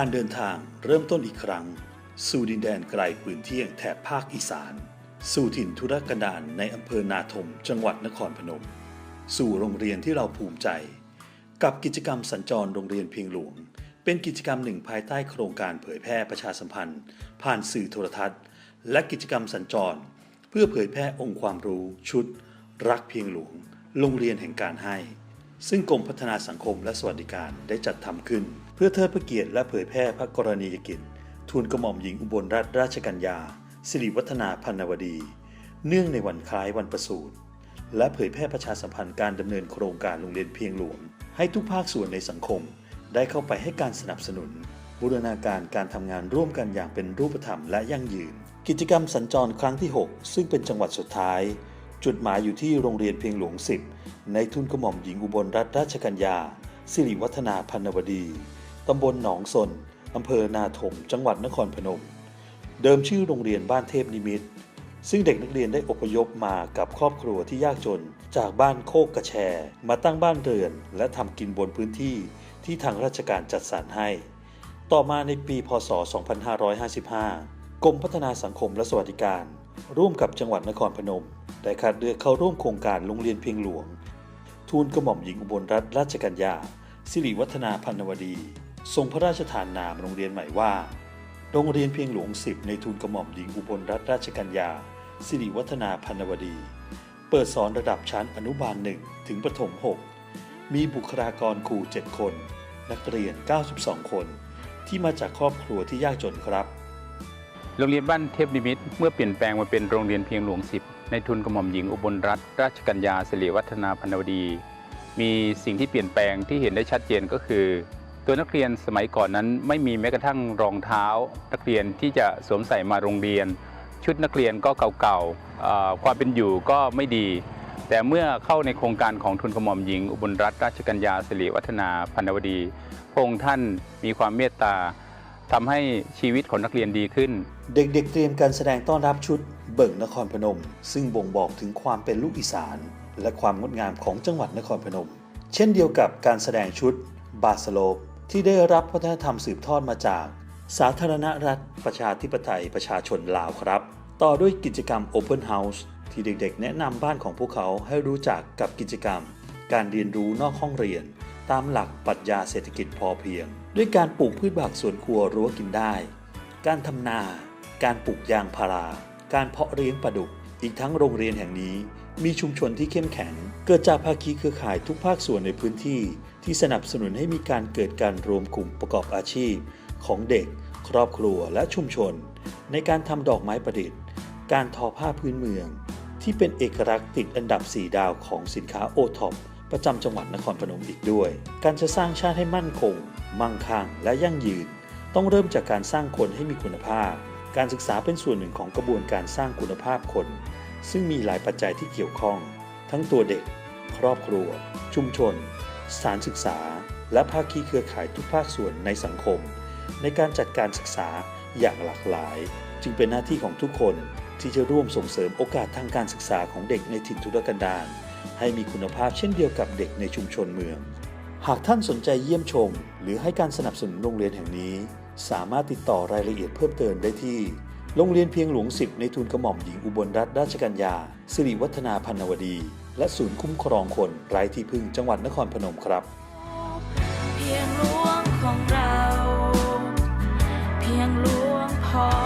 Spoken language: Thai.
การเดินทางเริ่มต้นอีกครั้ง สู่ดินแดนไกลปืนเที่ยงแถบภาคอีสาน สู่ถิ่นธุรกันดารในอำเภอนาทมจังหวัดนครพนม สู่โรงเรียนที่เราภูมิใจ กับกิจกรรมสัญจรโรงเรียนเพียงหลวง เป็นกิจกรรมหนึ่งภายใต้โครงการเผยแพร่ประชาสัมพันธ์ ผ่านสื่อโทรทัศน์ และกิจกรรมสัญจร เพื่อเผยแพร่องค์ความรู้ชุด รักเพียงหลวง โรงเรียนแห่งการให้ ซึ่งกรมพัฒนาสังคมและสวัสดิการได้จัดทำขึ้น เพื่อเทิดพระเกียรติและเผยแพร่พระกรณียกิจทูลกระหม่อมหญิงอุบลรัตนราชกัญญา สิริวัฒนาพันวดี เนื่องในวันคล้ายวันประสูติและเผยแพร่ประชาสัมพันธ์การดำเนินโครงการโรงเรียนเพียงหลวง ให้ทุกภาคส่วนในสังคม ได้เข้าไปให้การสนับสนุน บูรณาการการทำงานร่วมกันอย่างเป็นรูปธรรมและยั่งยืน กิจกรรมสัญจรครั้งที่ 6 ซึ่งเป็นจังหวัดสุดท้าย จุดหมายอยู่ที่โรงเรียนเพียงหลวง 10 ในทุนกระหม่อมหญิงอุบลรัตนราชกัญญา สิริวัฒนาพันนวดี ตำบลหนองสน อำเภอนาถม จังหวัดนครพนม เดิมชื่อโรงเรียนบ้านเทพนิมิต ซึ่งเด็กนักเรียนได้อพยพมากับครอบครัวที่ยากจน จากบ้านโคกกระแช มาตั้งบ้านเรือน และทำกินบนพื้นที่ที่ทางราชการจัดสรรให้ ต่อมาในปี พศ 2555 กรมพัฒนาสังคมและสวัสดิการ ร่วมกับจังหวัดนครพนม ได้คัดเลือกเข้าร่วมโครงการโรงเรียนเพียงหลวง ทูลกระหม่อมหญิงอุบลรัตนราชกัญญา สิริวัฒนาพันวดี ทรงพระราชทานนามโรงเรียนใหม่ว่า โรงเรียนเพียงหลวง 10 ในทูลกระหม่อมหญิงอุบลรัตนราชกัญญา สิริวัฒนาพันวดี เปิดสอนระดับชั้นอนุบาล 1 ถึงประถม 6 มีบุคลากรครู 7 คน นักเรียน 92 คน ที่มาจากครอบครัวที่ยากจนครับ โรงเรียนบ้านเทพนิมิตเมื่อเปลี่ยนแปลงมาเป็นโรงเรียนเพียงหลวงสิบ ในทุนกระหม่อมหญิงอุบลรัตนราชกัญญาสิริวัฒนาพันวดี มีสิ่งที่เปลี่ยนแปลงที่เห็นได้ชัดเจนก็คือ ตัวนักเรียนสมัยก่อนนั้นไม่มีแม้กระทั่งรองเท้า นักเรียนที่จะสวมใส่มาโรงเรียน ชุดนักเรียนก็เก่าๆความเป็นอยู่ก็ไม่ดี แต่เมื่อเข้าในโครงการของทุนกระหม่อมหญิงอุบลรัตนราชกัญญาสิริวัฒนาพันนวดีพระองค์ท่านมีความเมตตา ทำให้ชีวิตของนักเรียนดีขึ้น เด็กๆ เตรียมการแสดงต้อนรับชุดเบิ่งนครพนม ซึ่งบ่งบอกถึงความเป็นลูกอีสาน และความงดงามของจังหวัดนครพนม เช่นเดียวกับการแสดงชุดบาสโลปที่ได้รับวัฒนธรรมสืบทอดมาจาก สาธารณรัฐประชาธิปไตยประชาชนลาวครับ ต่อด้วยกิจกรรม Open House ที่เด็กๆ แนะนำบ้านของพวกเขาให้รู้จักกับกิจกรรม การเรียนรู้นอกห้องเรียน ตามหลักปรัชญาเศรษฐกิจพอเพียง ด้วยการปลูกพืชผักสวนครัวรั้วกินได้ การทำนา การปลูกยางพารา การเพาะเลี้ยงปลาดุก อีกทั้งโรงเรียนแห่งนี้มีชุมชนที่เข้มแข็ง เกิดจากภาคีเครือข่ายทุกภาคส่วนในพื้นที่ ที่สนับสนุนให้มีการเกิดการรวมกลุ่มประกอบอาชีพ ของเด็ก ครอบครัวและชุมชน ในการทำดอกไม้ประดิษฐ์ การทอผ้าพื้นเมือง ที่เป็นเอกลักษณ์ติดอันดับ 4 ดาวของสินค้าโอท็อป ประจำจังหวัดนครพนมอีกด้วย การจะสร้างชาติให้มั่นคง มั่งคั่งและยั่งยืน ต้องเริ่มจากการสร้างคนให้มีคุณภาพ การศึกษาเป็นส่วนหนึ่งของกระบวนการสร้างคุณภาพคน ซึ่งมีหลายปัจจัยที่เกี่ยวข้อง ทั้งตัวเด็ก ครอบครัว ชุมชน สถานศึกษา และภาคีเครือข่ายทุกภาคส่วนในสังคม ในการจัดการศึกษาอย่างหลากหลาย จึงเป็นหน้าที่ของทุกคนที่จะร่วมส่งเสริมโอกาสทางการศึกษาของเด็กในถิ่นทุรกันดาร ให้มีคุณภาพเช่นเดียวกับเด็กในชุมชนเมือง หากท่านสนใจเยี่ยมชม หรือให้การสนับสนุนโรงเรียนแห่งนี้ สามารถติดต่อรายละเอียดเพิ่มเติมได้ที่ โรงเรียนเพียงหลวงสิบในทุนกระหม่อมหญิงอุบลรัตนราชกัญญา สิริวัฒนาพันนวดี และศูนย์คุ้มครองคนไร้ที่พึ่งจังหวัดนครพนมครับ เพียงหลวงของเรา เพียงหลวงพอ